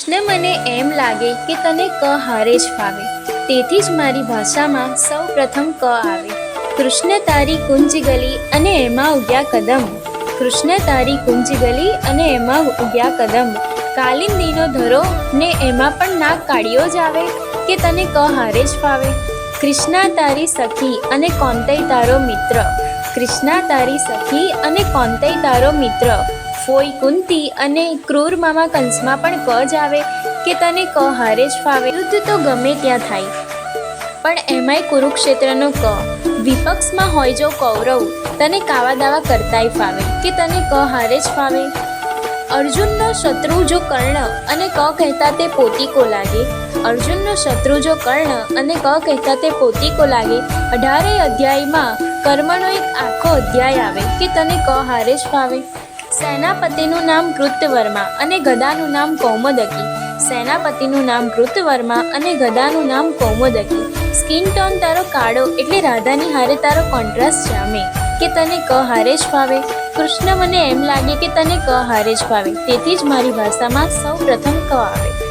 કૃષ્ણ મને એમ લાગે કે તને ક હારે જ ફાવે. તેથી જ મારી ભાષામાં સૌ પ્રથમ ક આવે. કૃષ્ણ તારી કુંજ ગલી અને એમાં ઉગ્યા કદમ. કૃષ્ણ તારી કુંજ ગલી અને એમાં ઉગ્યા કદમ. કાલિંદીનો ધરો ને એમાં પણ નાક કાઢ્યો જ આવે કે તને ક હારે જ ફાવે. કૃષ્ણા તારી સખી અને કોંતઈ તારો મિત્ર. કૃષ્ણા તારી સખી અને કોંતઈ તારો મિત્ર. ફોઈ, કુંતી અને ક્રૂર મામા કંસમાં પણ ક જ આવે કે તને ક હારે જ ફાવે. યુદ્ધ તો ગમે ત્યાં થાય. પણ એમાંય કુરુક્ષેત્રનો ક. વિપક્ષમાં હોય જો કૌરવ, તને કાવા દાવા કરતાય ફાવે કે તને ક હારે જ ફાવે. અર્જુનનો શત્રુ જો કર્ણ અને ક કહેતા તે પોતીકો લાગે. અર્જુનનો શત્રુ જો કર્ણ અને ક કહેતા તે પોતીકો લાગે. અઢારેય અધ્યાયમાં કર્મનો એક આખો અધ્યાય આવે કે તને ક હારે જ ફાવે. સેનાપતિનું નામ કૃતવર્મા અને ગદાનું નામ કૌમદકી. સેનાપતિનું નામ કૃતવર્મા અને ગદાનું નામ કૌમોદકી. સ્કિન ટોન તારો કાળો એટલે રાધાની હારે તારો કોન્ટ્રાસ્ટ જામે કે તને ક હારે જ ફાવે? કૃષ્ણ મને એમ લાગે કે તને ક હારે જ ફાવે. તેથી જ મારી ભાષામાં સૌ પ્રથમ ક આવે.